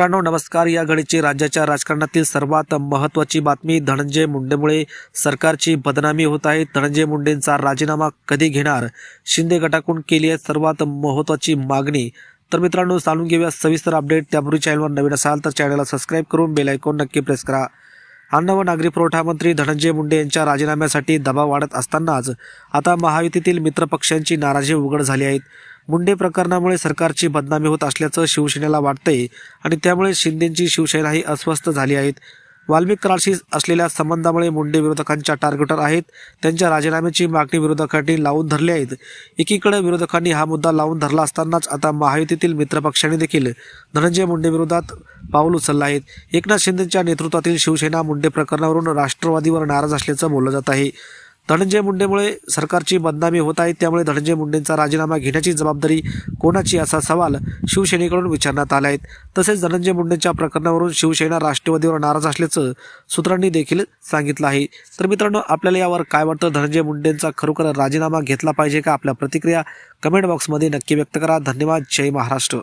मित्रांनो नमस्कार. या घडीची राज्याच्या राजकारणातील सर्वात महत्त्वाची बातमी धनंजय मुंडेमुळे सरकारची बदनामी होत आहे. धनंजय मुंडेंचा राजीनामा कधी घेणार? शिंदे गटाकडून केली आहे सर्वात महत्त्वाची मागणी. तर मित्रांनो जाणून घेऊया सविस्तर अपडेट. त्यापूर्वी चॅनलवर नवीन असाल तर चॅनलला सबस्क्राईब करून बेल आयकॉन नक्की प्रेस करा. अन्न व नागरी पुरवठा मंत्री धनंजय मुंडे यांच्या राजीनाम्यासाठी दबाव वाढत असतानाच आता महायुतीतील मित्रपक्षांची नाराजी उघड झाली आहेत. मुंडे प्रकरणामुळे सरकारची बदनामी होत असल्याचं शिवसेनेला वाटतंय आणि त्यामुळे शिंदेची शिवसेनाही अस्वस्थ झाली आहेत. वाल्मिकरांशी असलेल्या संबंधामुळे मुंडे विरोधकांच्या टार्गेटर आहेत. त्यांच्या राजीनाम्याची मागणी विरोधकांनी लावून धरली आहेत. एकीकडे विरोधकांनी हा मुद्दा लावून धरला असतानाच आता महायुतीतील मित्रपक्षांनी देखील धनंजय मुंडे विरोधात पाऊल उचललं आहेत एकनाथ शिंदेच्या नेतृत्वातील शिवसेना मुंडे प्रकरणावरून राष्ट्रवादीवर नाराज असल्याचं बोललं जात आहे. धनंजय मुंडेमुळे सरकारची बदनामी होत आहे त्यामुळे धनंजय मुंडेंचा राजीनामा घेण्याची जबाबदारी कोणाची असा सवाल शिवसेनेकडून विचारण्यात आला आहे. तसेच धनंजय मुंडेंच्या प्रकरणावरून शिवसेना राष्ट्रवादीवर नाराज असल्याचं सूत्रांनी देखील सांगितलं आहे. तर मित्रांनो आपल्याला यावर काय वाटतं? धनंजय मुंडेंचा खरोखर राजीनामा घेतला पाहिजे का? आपल्या प्रतिक्रिया कमेंट बॉक्समध्ये नक्की व्यक्त करा. धन्यवाद. जय महाराष्ट्र.